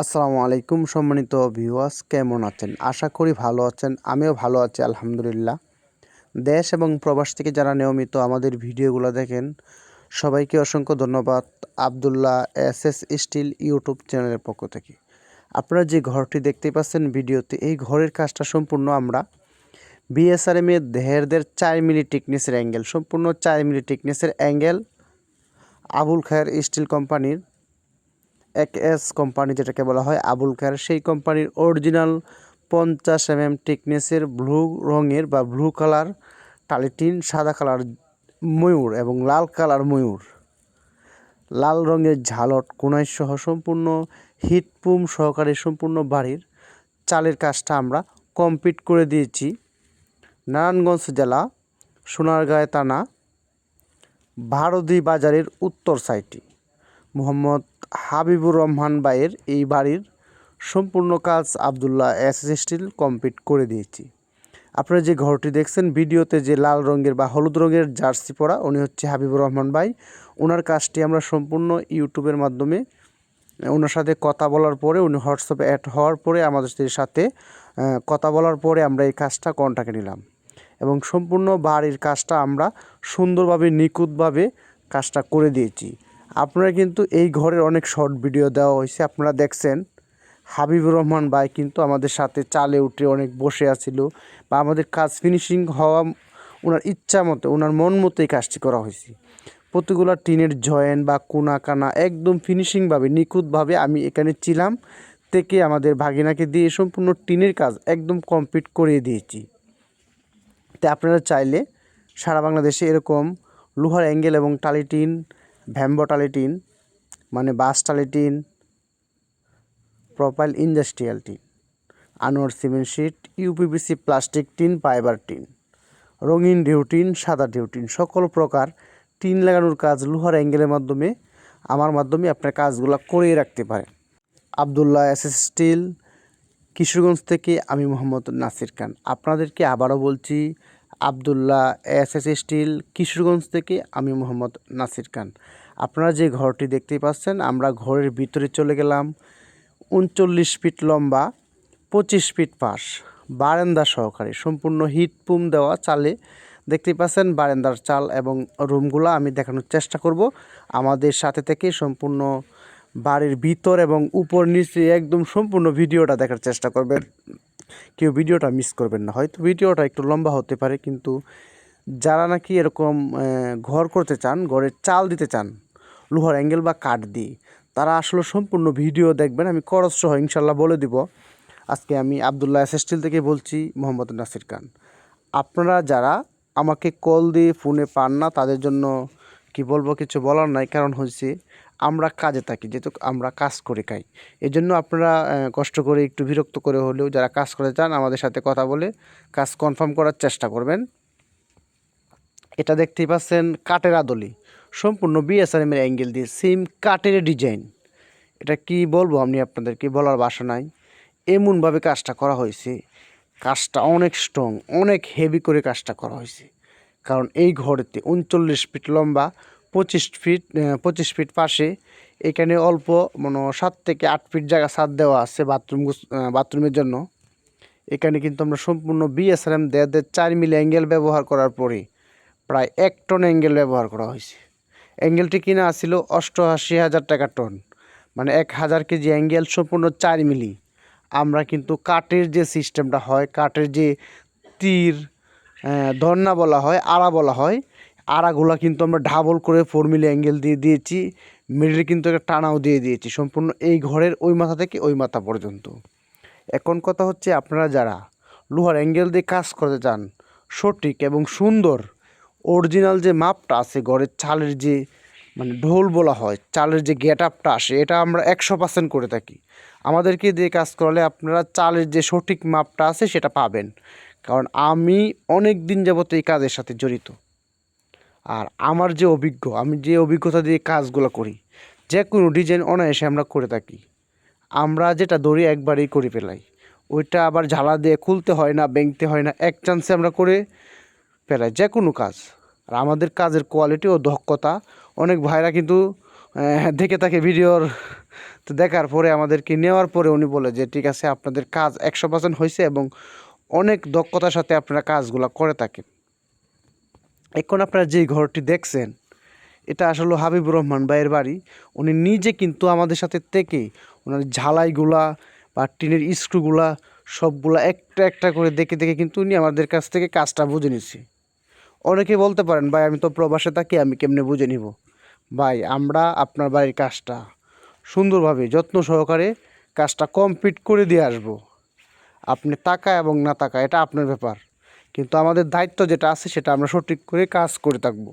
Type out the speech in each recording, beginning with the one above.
আসসালামু আলাইকুম সম্মানিত ভিউয়ার্স কেমন আছেন? আশা করি ভালো আছেন, আমিও ভালো আছি, আলহামদুলিল্লাহ। দেশ এবং প্রবাস থেকে যারা নিয়মিত আমাদের ভিডিওগুলো দেখেন, সবাইকে অসংখ্য ধন্যবাদ Abdullah S S steel YouTube চ্যানেলের পক্ষ থেকে। আপনারা যে ঘরটি দেখতে পাচ্ছেন, ভিডিওতে এই ঘরের কাজটা সম্পূর্ণ আমরা বিএসআরএম এর দেহেরদের চার মিলি টিকনেসের অ্যাঙ্গেল সম্পূর্ণ চার মিলি টিকনেসের অ্যাঙ্গেল আবুল খায়ের স্টিল কোম্পানির এক এস কোম্পানি যেটাকে বলা হয় আবুল খায়ের। সেই কোম্পানির অরিজিনাল পঞ্চাশ এম এম টিকনেসের ব্লু রঙের বা ব্লু কালার টালিটিন, সাদা কালার ময়ূর এবং লাল কালার ময়ূর। লাল রঙের ঝালট কোনাই সহ সম্পূর্ণ হিটপুম সহকারে সম্পূর্ণ বাড়ির চালের কাজটা আমরা কমপ্লিট করে দিয়েছি। নারায়ণগঞ্জ জেলা, সোনারগাঁয় থানা, ভারতী বাজারের উত্তর সাইডটি মোহাম্মদ হাবিবুর রহমান ভাইয়ের এই বাড়ির সম্পূর্ণ কাজ আবদুল্লাহ এস স্টিল কমপ্লিট করে দিয়েছি। আপনারা যে ঘরটি দেখছেন, ভিডিওতে যে লাল রঙের বা হলুদ রঙের জার্সি পরা, উনি হচ্ছে হাবিবুর রহমান ভাই। ওনার কাজটি আমরা সম্পূর্ণ ইউটিউবের মাধ্যমে ওনার সাথে কথা বলার পরে, উনি হোয়াটসঅ্যাপে অ্যাড হওয়ার পরে আমাদের সাথে কথা বলার পরে আমরা এই কাজটা কন্ট্যাক্টে নিলাম। এবং সম্পূর্ণ বাড়ির কাজটা আমরা সুন্দরভাবে, নিখুঁতভাবে কাজটা করে দিয়েছি। আপনারা কিন্তু এই ঘরের অনেক শর্ট ভিডিও দেওয়া হয়েছে। আপনারা দেখছেন, হাবিবুর রহমান ভাই কিন্তু আমাদের সাথে চালে উঠে অনেক বসে আছিল বা আমাদের কাজ ফিনিশিং হওয়া ওনার ইচ্ছা মতো ওনার মন মতো এই কাজটি করা হয়েছে। প্রতিগুলো টিনের জয়েন্ট বা কোনা কানা একদম ফিনিশিংভাবে নিখুঁতভাবে আমি এখানে ছিলাম থেকে আমাদের ভাগিনাকে দিয়ে সম্পূর্ণ টিনের কাজ একদম কমপ্লিট করিয়ে দিয়েছি। তো আপনারা চাইলে সারা বাংলাদেশে এরকম লোহার অ্যাঙ্গেল এবং টালিটিন ভ্যাম্বো টালিটিন মানে বাস টালিটিন profile industrial tin Anwar cement sheet UPVC plastic tin, fibre tin, রঙিন ডিউটিন সাদা ডিউটিন সকল প্রকার টিন লাগানোর কাজ লোহার অ্যাঙ্গেলের মাধ্যমে, আমার মাধ্যমে আপনার কাজগুলো করিয়ে রাখতে পারেন। Abdullah S S steel, Kishoreganj থেকে আমি মোহাম্মদ নাসির খান। আপনাদেরকে আবারও বলছি Abdullah S S steel, Kishoreganj থেকে আমি মোহাম্মদ নাসির খান। আপনারা যে ঘরটি দেখতেই পাচ্ছেন, আমরা ঘরের ভিতরে চলে গেলাম। উনচল্লিশ ফিট লম্বা, পঁচিশ ফিট পাশ, বারান্দা সহকারে। সম্পূর্ণ হিট পুম দেওয়া চালে। দেখতেই পাচ্ছেন, বারান্দার চাল এবং রুমগুলো আমি দেখানোর চেষ্টা করব। আমাদের সাথে থেকে সম্পূর্ণ বাড়ির ভিতর এবং উপর নিচে একদম সম্পূর্ণ ভিডিওটা দেখার চেষ্টা করবেন। কেউ ভিডিওটা মিস করবেন না। হয়তো ভিডিওটা একটু লম্বা হতে পারে, কিন্তু যারা নাকি এরকম ঘর করতে চান, ঘরের চাল দিতে চান, লোহার অ্যাঙ্গেল বা কাঠ দিয়ে, তারা আসলে সম্পূর্ণ ভিডিও দেখবেন। আমি খরচ সহ ইনশাল্লাহ বলে দিব। আজকে আমি আবদুল্লাহ এস স্টিল থেকে বলছি, মোহাম্মদ নাসির খান। আপনারা যারা আমাকে কল দিয়ে ফোনে পান না, তাদের জন্য কি বলব, কিছু বলার নাই। কারণ হচ্ছে আমরা কাজে থাকি, যেহেতু আমরা কাজ করে খাই। এই জন্য আপনারা কষ্ট করে একটু বিরক্ত করে হলেও যারা কাজ করতে চান, আমাদের সাথে কথা বলে কাজ কনফার্ম করার চেষ্টা করবেন। এটা দেখতেই পাচ্ছেন কাঠের আদলি, সম্পূর্ণ বিএসআরএম এর অ্যাঙ্গেল দিয়ে সেম কাঠের ডিজাইন এটা কি বলব আমি আপনাদেরকে, বলার বাসা নাই। এমনভাবে কাজটা করা হয়েছে। কাজটা অনেক স্ট্রং অনেক হেভি করে কাজটা করা হয়েছে। কারণ এই ঘরেতে উনচল্লিশ ফিট লম্বা পঁচিশ ফিট পঁচিশ ফিট পাশে। এখানে অল্প মানে সাত থেকে আট ফিট জায়গা ছাদ দেওয়া আছে বাথরুম বাথরুমের জন্য। এখানে কিন্তু আমরা সম্পূর্ণ বিএসআরএম দেড় দেড় চার মিলি অ্যাঙ্গেল ব্যবহার করার পরে প্রায় এক টন অ্যাঙ্গেল ব্যবহার করা হয়েছে। অ্যাঙ্গেলটি কিনা আসছিল অষ্টআশি হাজার টাকা টন মানে এক হাজার কেজি অ্যাঙ্গেল সম্পূর্ণ চার মিলি। আমরা কিন্তু কাঠের যে সিস্টেমটা হয়, কাঠের যে তীর ধর্না বলা হয়, আড়া বলা হয় আড়াগুলা কিন্তু আমরা ডাবল করে ফোর মিলি অ্যাঙ্গেল দিয়ে দিয়েছি। মিডিলে কিন্তু একটা টানাও দিয়ে দিয়েছি। সম্পূর্ণ এই ঘরের ওই মাথা থেকে ওই মাথা পর্যন্ত। এখন কথা হচ্ছে আপনারা যারা লোহার অ্যাঙ্গেল দিয়ে কাজ করতে চান, সঠিক এবং সুন্দর অরিজিনাল যে মাপটা আছে ঘরের চালের যে মানে ঢোল বলা হয়, চালের যে গেট আপটা আসে, এটা আমরা একশো পার্সেন্ট করে থাকি। আমাদেরকে দিয়ে কাজ করালে আপনারা চালের যে সঠিক মাপটা আছে সেটা পাবেন। কারণ আমি অনেক দিন যাবত এই কাজের সাথে জড়িত। আর আমার যে অভিজ্ঞ, আমি যে অভিজ্ঞতা দিয়ে কাজগুলো করি, যে কোনো ডিজাইন অনায়াসে আমরা করে থাকি। আমরা যেটা দড়ি একবারেই করে ফেলাই। ওইটা আবার ঝালা দিয়ে খুলতে হয় না বেংতে হয় না, এক চান্সে আমরা করে ফেলাই, যে কোনো কাজ। আর আমাদের কাজের কোয়ালিটি ও দক্ষতা, অনেক ভাইরা কিন্তু দেখে থাকে ভিডিওর তো দেখার পরে আমাদেরকে নেওয়ার পরে উনি বলে যে, ঠিক আছে, আপনাদের কাজ একশো পার্সেন্ট হয়েছে এবং অনেক দক্ষতার সাথে আপনারা কাজগুলো করে থাকেন। এখন আপনারা যেই ঘরটি দেখছেন, এটা আসলে হাবিবুর রহমান ভাইয়ের বাড়ি। উনি নিজে কিন্তু আমাদের সাথে থেকে ওনার ঝালাইগুলা বা টিনের স্ক্রুগুলা সবগুলা একটা একটা করে দেখে দেখে কিন্তু উনি আমাদের কাছ থেকে কাজটা বুঝে নিছি। অনেকে বলতে পারেন, ভাই, আমি তো প্রবাসে থাকি, আমি কেমনে বুঝে নিব? ভাই, আমরা আপনার বাড়ির কাজটা সুন্দরভাবে যত্ন সহকারে কাজটা কমপ্লিট করে দিয়ে আসব। আপনি টাকা এবং না টাকা এটা আপনার ব্যাপার। কিন্তু আমাদের দায়িত্ব যেটা আছে সেটা আমরা সঠিক করে কাজ করে থাকব।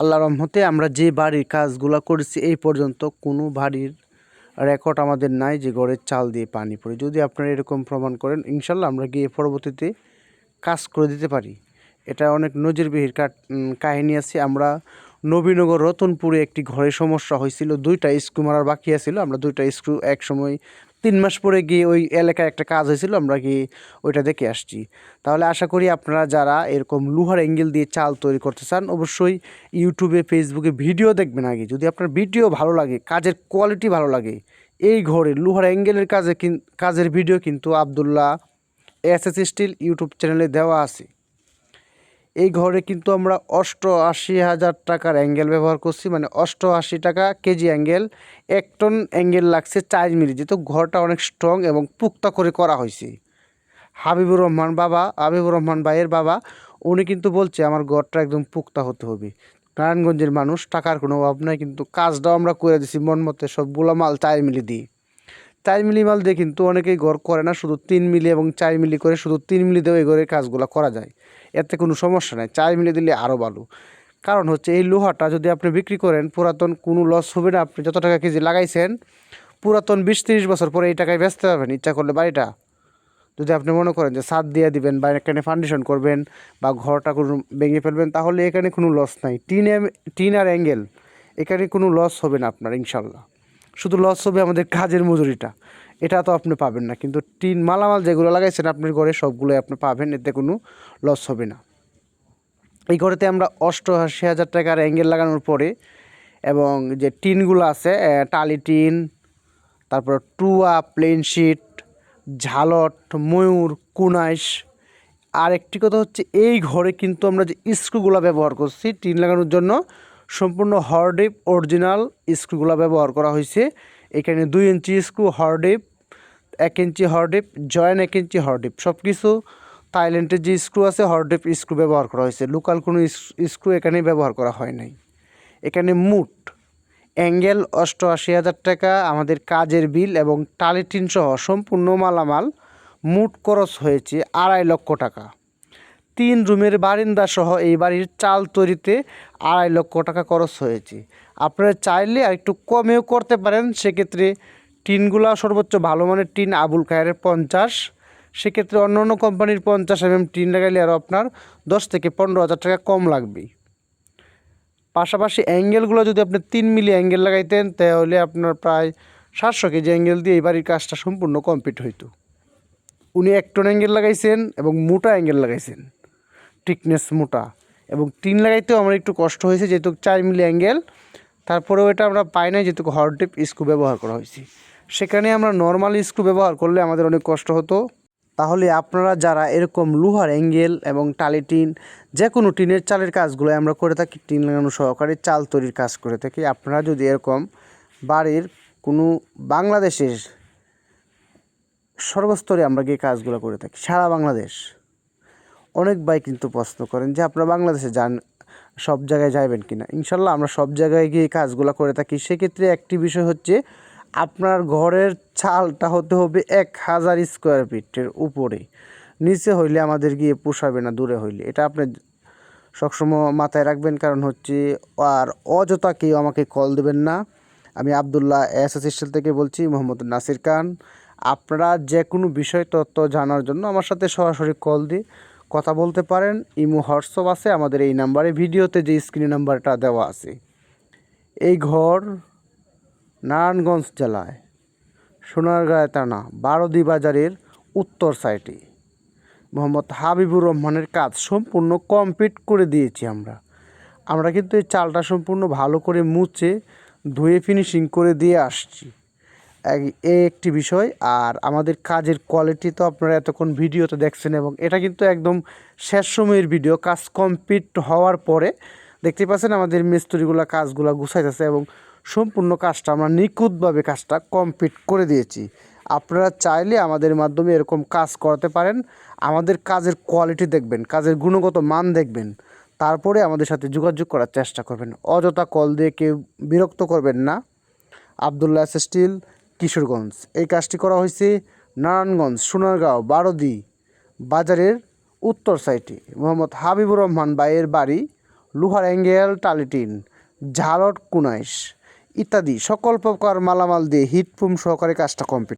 আল্লাহ রহমতে আমরা যে বাড়ির কাজগুলো করেছি এই পর্যন্ত কোনো বাড়ির রেকর্ড আমাদের নাই যে ঘরের চাল দিয়ে পানি পড়ে। যদি আপনারা এরকম প্রমাণ করেন, ইনশাল্লাহ আমরা গিয়ে পরবর্তীতে কাজ করে দিতে পারি। এটা অনেক নজিরবিহীর কাহিনী আছে। আমরা নবীনগর রতনপুরে একটি ঘরে সমস্যা হয়েছিল। দুইটা স্ক্রু মারার বাকি আছিল। আমরা দুইটা স্ক্রু এক সময় তিন মাস পরে গিয়ে ওই এলাকায় একটা কাজ হয়েছিল, আমরা গিয়ে ওইটা দেখে আসছি। তাহলে আশা করি আপনারা যারা এরকম লোহার অ্যাঙ্গেল দিয়ে চাল তৈরি করতে চান, অবশ্যই ইউটিউবে, ফেসবুকে ভিডিও দেখবেন আগে। যদি আপনার ভিডিও ভালো লাগে, কাজের কোয়ালিটি ভালো লাগে, এই ঘরে লোহার অ্যাঙ্গেলের কাজে কাজের ভিডিও কিন্তু Abdullah S S steel YouTube চ্যানেলে দেওয়া আছে। এই ঘরে কিন্তু আমরা অষ্টআশি হাজার টাকার অ্যাঙ্গেল ব্যবহার করছি মানে অষ্টআশি টাকা কেজি অ্যাঙ্গেল। এক টন অ্যাঙ্গেল লাগছে চার মিলি, যেহেতু ঘরটা অনেক স্ট্রং এবং পুক্তা করে করা হয়েছে। হাবিবুর রহমান বাবা, হাবিবুর রহমান ভাইয়ের বাবা, উনি কিন্তু বলছে, আমার ঘরটা একদম পুক্তা হতে হবে। নারায়ণগঞ্জের মানুষ, টাকার কোনো অভাব নাই, কিন্তু কাজটাও আমরা করে দিছি মন মতে সবগুলো মাল চার মিলি দিই চার মিলি মাল দিয়ে কিন্তু অনেকেই ঘর করে না, শুধু তিন মিলি এবং চার মিলি করে শুধু তিন মিলি দিয়েও এই ঘরের কাজগুলো করা যায়। এতে কোনো সমস্যা নাই। চার মিলি দিলে আরও ভালো। কারণ হচ্ছে এই লোহাটা যদি আপনি বিক্রি করেন, পুরাতন কোনো লস হবে না। আপনি যত টাকা কেজি লাগাইছেন, পুরাতন বিশ তিরিশ বছর পরে এই টাকায় বেচতে পারবেন ইচ্ছা করলে বাড়িটা। যদি আপনি মনে করেন যে ছাদ দিয়ে দিবেন বা এখানে ফাউন্ডেশন করবেন বা ঘরটা কোনো ভেঙে ফেলবেন, তাহলে এখানে কোনো লস নাই। টিন টিন আর অ্যাঙ্গেল এখানে কোনো লস হবে না আপনার, ইনশাল্লাহ। শুধু লস হবে আমাদের কাজের মজুরিটা। এটা তো আপনি পাবেন না। কিন্তু টিন মালামাল যেগুলো লাগাইছেন আপনার ঘরে, সবগুলোই আপনি পাবেন, এতে কোনো লস হবে না। এই ঘরেতে আমরা অষ্টআশি হাজার টাকার অ্যাঙ্গেল লাগানোর পরে এবং যে টিনগুলো আছে টালি টিন, তারপর টুয়া প্লেন শিট ঝালট, ময়ূর কুনাইশ আর একটি কথা হচ্ছে, এই ঘরে কিন্তু আমরা যে স্ক্রুগুলো ব্যবহার করছি, টিন লাগানোর জন্য সম্পূর্ণ হরডিপ অরিজিনাল স্ক্রুগুলো ব্যবহার করা হয়েছে। এখানে দুই ইঞ্চি স্ক্রু হরডিপ এক ইঞ্চি হরডিপ জয়েন এক ইঞ্চি হরডিপ সব কিছু থাইল্যান্ডের যে স্ক্রু আছে হরডিপ স্ক্রু ব্যবহার করা হয়েছে। লোকাল কোনো স্ক্রু এখানে ব্যবহার করা হয় নাই। এখানে মুট অ্যাঙ্গেল অষ্টআশি হাজার টাকা, আমাদের কাজের বিল এবং টালিটিন সহ সম্পূর্ণ মালামাল মুট খরচ হয়েছে আড়াই লক্ষ টাকা। তিন রুমের বারিন্দা সহ এই বাড়ির চাল তৈরিতে আড়াই লক্ষ টাকা খরচ হয়েছে। আপনারা চাইলে আর একটু কমেও করতে পারেন, সেক্ষেত্রে টিনগুলা সর্বোচ্চ ভালো মানের টিন আবুল খায়ের পঞ্চাশ। সেক্ষেত্রে অন্য অন্য কোম্পানির পঞ্চাশ এম টিন লাগাইলে আরও আপনার দশ থেকে পনেরো হাজার টাকা কম লাগবে পাশাপাশি অ্যাঙ্গেলগুলো যদি আপনি তিন মিলি অ্যাঙ্গেল লাগাইতেন, তাহলে আপনার প্রায় সাতশো কেজি অ্যাঙ্গেল দিয়ে এই বাড়ির কাজটা সম্পূর্ণ কমপ্লিট হইতো। উনি এক টন অ্যাঙ্গেল লাগাইছেন এবং মোটা অ্যাঙ্গেল লাগাইছেন। টিকনেস মোটা। এবং টিন লাগাইতেও আমার একটু কষ্ট হয়েছে, যেহেতু চার মিলি অ্যাঙ্গেল। তারপরেও এটা আমরা পাই নাই, যেহেতু হরটিপ স্ক্রু ব্যবহার করা হয়েছে। সেখানে আমরা নর্মাল স্ক্রু ব্যবহার করলে আমাদের অনেক কষ্ট হতো। তাহলে আপনারা যারা এরকম লোহার অ্যাঙ্গেল এবং টালি টিন যে কোনো টিনের চালের কাজগুলো আমরা করে থাকি, টিন লাগানো সহকারে চাল তৈরির কাজ করে থাকি। আপনারা যদি এরকম বাড়ির কোনো বাংলাদেশের সর্বস্তরে আমরা গিয়ে কাজগুলো করে থাকি, সারা বাংলাদেশ। অনেক ভাই কিন্তু প্রশ্ন করেন যে, আপনারা বাংলাদেশে যান, সব জায়গায় যাইবেন কিনা? ইনশাল্লাহ আমরা সব জায়গায় গিয়ে কাজগুলো করে থাকি। সেক্ষেত্রে একটি বিষয় হচ্ছে আপনার ঘরের ছালটা হতে হবে এক হাজার স্কোয়ার ফিটের উপরে। নিচে হইলে আমাদের গিয়ে পোষাবে না, দূরে হইলে। এটা আপনি সবসময় মাথায় রাখবেন, কারণ হচ্ছে আর অযথা কেউ আমাকে কল দেবেন না। আমি আবদুল্লাহ এস থেকে বলছি, মোহাম্মদ নাসির খান। আপনারা যে কোনো বিষয়, তথ্য জানার জন্য আমার সাথে সরাসরি কল দিয়ে কথা বলতে পারেন। ইমো, হোয়াটসঅ্যাপ আছে, আমাদের এই নাম্বারে। ভিডিওতে যে স্ক্রিন নাম্বারটা দেওয়া আছে, এই ঘর নারায়ণগঞ্জ জেলায় সোনারগাঁয় থানা, বারোদি বাজারের উত্তর সাইডে। মোহাম্মদ হাবিবুর রহমানের কাজ সম্পূর্ণ কমপ্লিট করে দিয়েছি আমরা। আমরা কিন্তু এই চালটা সম্পূর্ণ ভালো করে মুছে ধুয়ে ফিনিশিং করে দিয়ে আসছি। এই একটি বিষয়, আর আমাদের কাজের কোয়ালিটি তো আপনারা এতক্ষণ ভিডিওতে দেখছেন এবং এটা কিন্তু একদম শেষ সময়ের ভিডিও কাজ কমপ্লিট হওয়ার পরে দেখতে পাচ্ছেন আমাদের মিস্ত্রিগুলো কাজগুলো গুছাইতেছে এবং সম্পূর্ণ কাজটা আমরা নিখুঁতভাবে কাজটা কমপ্লিট করে দিয়েছি। আপনারা চাইলে আমাদের মাধ্যমে এরকম কাজ করাতে পারেন। আমাদের কাজের কোয়ালিটি দেখবেন, কাজের গুণগত মান দেখবেন। তারপরে আমাদের সাথে যোগাযোগ করার চেষ্টা করবেন। অযথা কল দিয়ে কেউ বিরক্ত করবেন না। আবদুল্লাহ স্টিল, কিশোরগঞ্জ। এই কাজটি করা হয়েছে নারায়ণগঞ্জ, সোনারগাঁও, বারদি বাজারের উত্তর সাইটে মোহাম্মদ হাবিবুর রহমান বাইয়ের বাড়ি লোহার অ্যাঙ্গেল, টালিটিন, ঝালট, কুনাইশ। ইত্যাদি। সকল প্রকার মালামাল দিয়ে হিটপুম সহকারে কাজটা কমপ্লিট